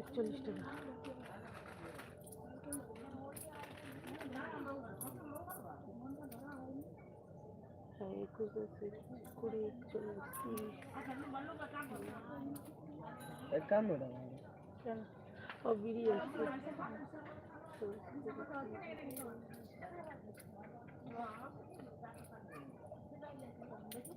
একচল্লিশ টাকা। হ্যাঁ একুশ কুড়ি একচল্লিশ তিরিশ। একান্ন টাকা ও বিড়ি আসছে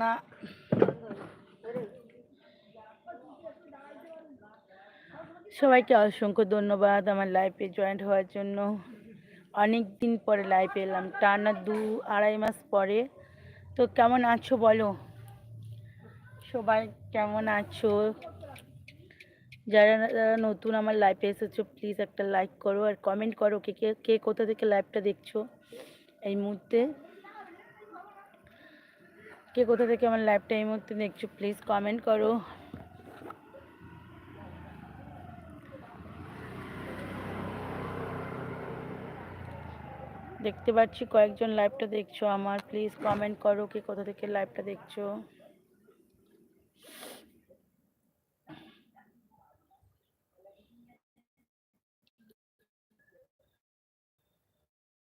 না। সবাইকে অসংখ্য ধন্যবাদ আমার লাইফে জয়েন্ট হওয়ার জন্য। অনেক দিন পরে লাইফে এলাম, টানা দু আড়াই মাস পরে। তো কেমন আছো বলো? সবাই কেমন আছো? যারা যারা নতুন আমার লাইফে এসেছ প্লিজ একটা লাইক করো আর কমেন্ট করো, কে কে কে কোথা থেকে লাইভটা দেখছ এই মুহূর্তে। কে কোথা থেকে আমার লাইভটা এই মুহূর্তে দেখছ প্লিজ কমেন্ট করো। দেখতে পাচ্ছি কয়েকজন লাইভটা দেখছ আমার প্লিজ কমেন্ট করো কে কোথা থেকে লাইভটা দেখছ।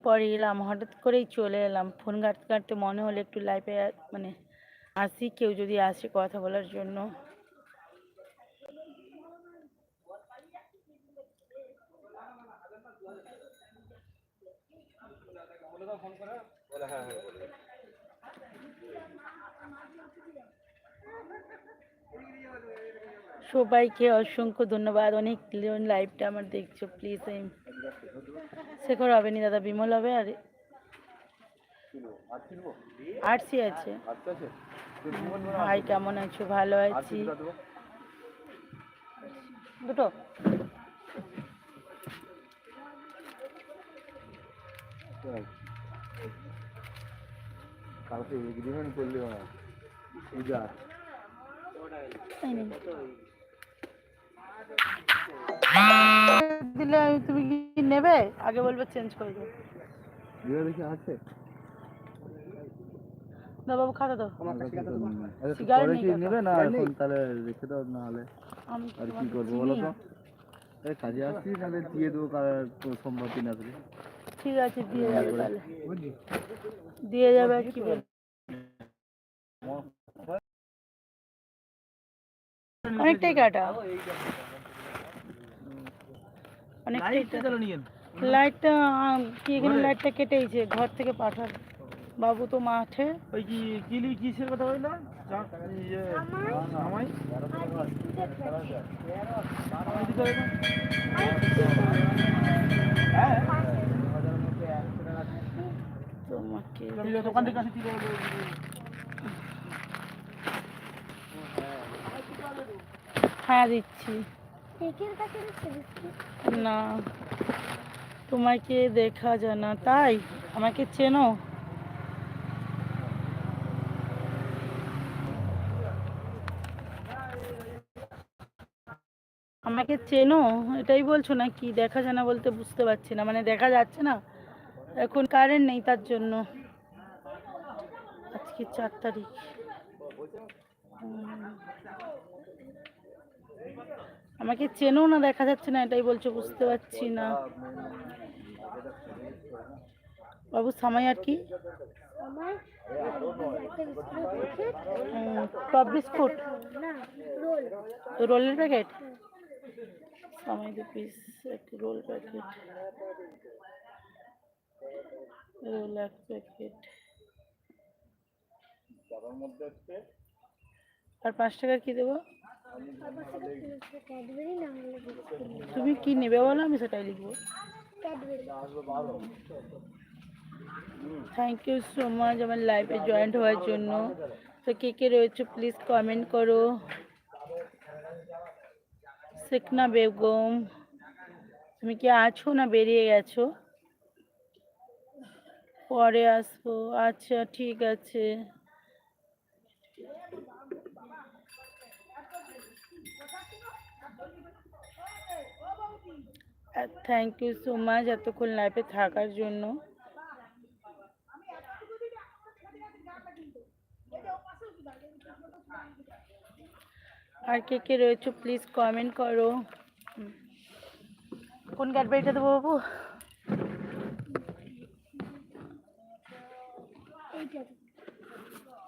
পরে এলাম, হঠাৎ করেই চলে এলাম। ফোন ঘাঁটতে ঘাঁটতে মনে হলো একটু লাইভে মানে আসি, কেউ যদি আসে কথা বলার জন্য। সবাইকে অসংখ্য ধন্যবাদ। অনেক লাইভটা আমার দেখছ প্লিজ শেখর হবে নি দাদা বিমল হবে আর আরসি আছে। ভাই কেমন আছো? ভালো আছি। দুটো। কালকে এগ্রিমেন্ট করলি পূজা দিলে তুমি কি নেবে? আগে বলবে চেঞ্জ করে দেবো। দেখি আছে। না বাবু খাতা দাও। আচ্ছা সিগারেট কি নেবে না এখন তাহলে রেখে দাও না হলে আমি আর কি করব বলো তো? এই কাজে আসছি তাহলে দিয়ে দেবো কার তো সোমবার দিন আসবে। ঠিক আছে দিয়ে যাবে তাহলে। দিয়ে যাবে আর কি বল অনেকটাই কাটা। লাইটটা কি এখানে লাইটটা কেটেইছে? ঘর থেকে পাঠার বাবু তো মাঠে। ওই কি কিলি কিসের কথা ইয়ে আমায় তোমাকে দোকান থেকে আসি হ্যাঁ দিচ্ছি। না। তোমাকে দেখা যায় না, তাই আমাকে চেনো? আমাকে চেনো? এটাই বলছো না কি দেখা যায় না বলতে বুঝতে পারছি না। মানে দেখা যাচ্ছে না। এখন কারেন্ট নেই তার জন্য। আজকে চার তারিখ। আমাকে চেনো না, দেখা যাচ্ছে না, এটাই বলছো, বুঝতে পারছি না। বাবু সামাই আর কি? টপ বিস্কুট রোলের প্যাকেট সামাই দু পিস এক রোল প্যাকেট রোল এক প্যাকেট আর পাঁচ টাকা কি দেবো? তুমি কি নেবে বলো, আমি সেটাই লিখব। থ্যাংক ইউ সো মাচ আমার লাইফে জয়েন্ট হওয়ার জন্য। তো কে কে রয়েছে প্লিজ কমেন্ট করো। শেখনা বেগম, তুমি কি আছো না বেরিয়ে গেছো? পরে আসব। আচ্ছা ঠিক আছে। থ্যাংক ইউ সো মাচ এতক্ষণ লাইফে থাকার জন্য। আর কে কে রয়েছে প্লিজ কমেন্ট করো। কোন ক্যাডবেরিটা দেবো বাবু?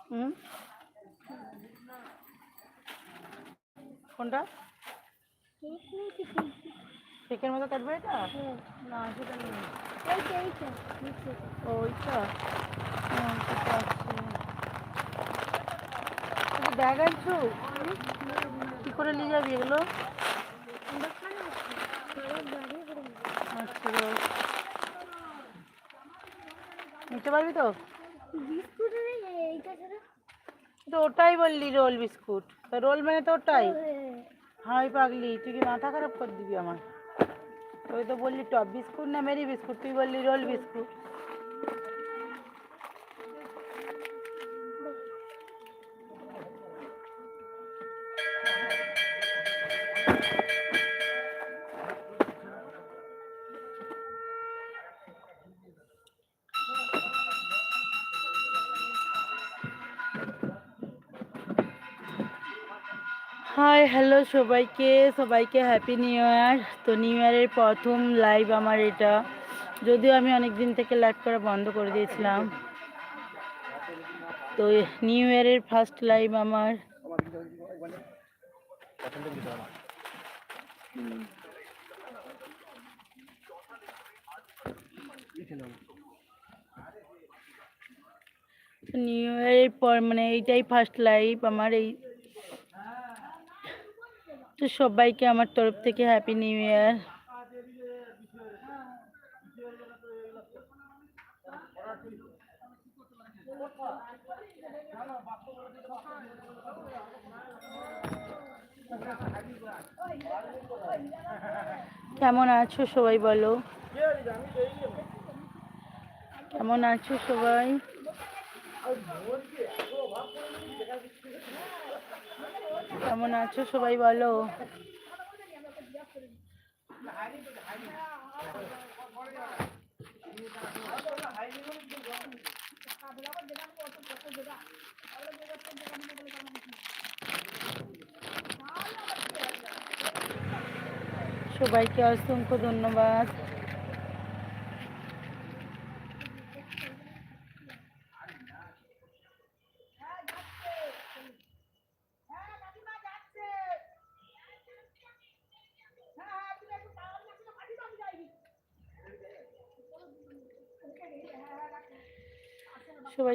হুম? কোনটা? কেকের মতো কাটবে এটা? না সেটা নেই। ও, ওইটা আছে। ব্যাগ আনছো? কি করে নিয়ে যাবি এগুলো? আচ্ছা। নিতে পারবি তো? তো ওটাই বললি রোল বিস্কুট। রোল মানে তো ওটাই। হাই পাগলি তুই কি মাথা খারাপ করে দিবি আমার তুই তো বললি টপ বিস্কুট না মেরি বিস্কুট তুই বললি রোল বিস্কুট হ্যালো সবাইকে সবাইকে হ্যাপি নিউ ইয়ার তো নিউ ইয়ারের প্রথম লাইভ আমার এটা। যদিও আমি অনেক দিন থেকে লাইভ করা বন্ধ করে দিয়েছিলাম। তো নিউ ইয়ারের ফার্স্ট লাইভ আমার। নিউ ইয়ারের পর মানে এইটাই ফার্স্ট লাইভ আমার এই তো সবাইকে আমার তরফ থেকে হ্যাপি নিউ ইয়ার কেমন আছো সবাই বলো? কেমন আছো সবাই? কেমন আছো সবাই বলো? সবাইকে অসংখ্য ধন্যবাদ।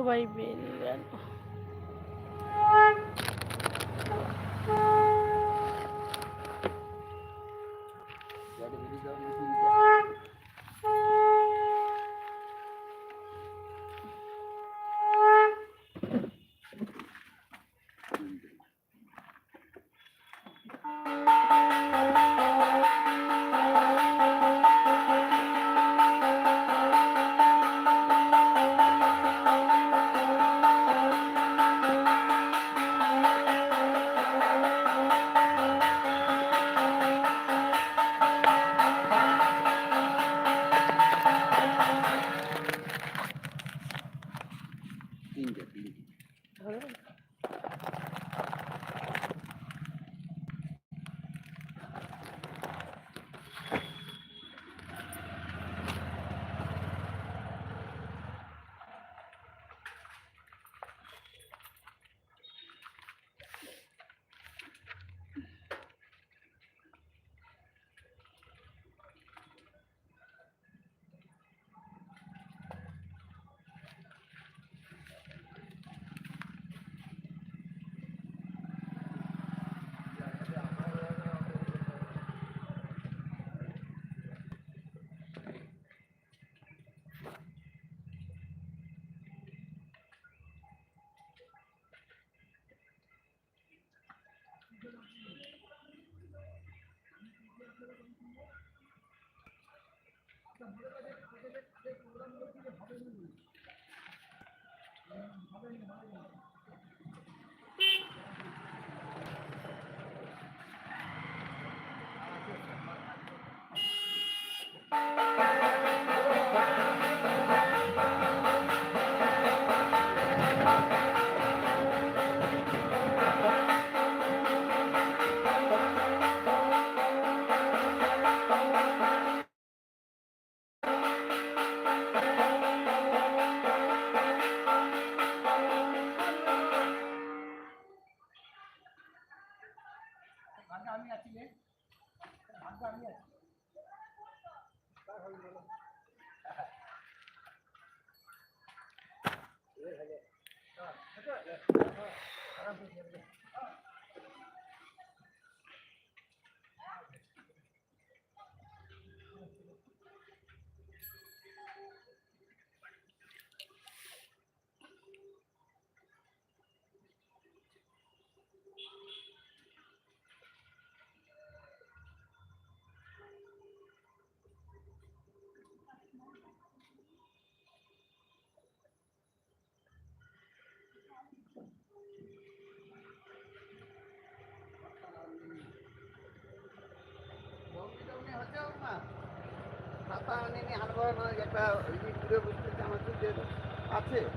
সবাই বেরিয়ে গেল হবে না তা আনবরণ একটা আছে।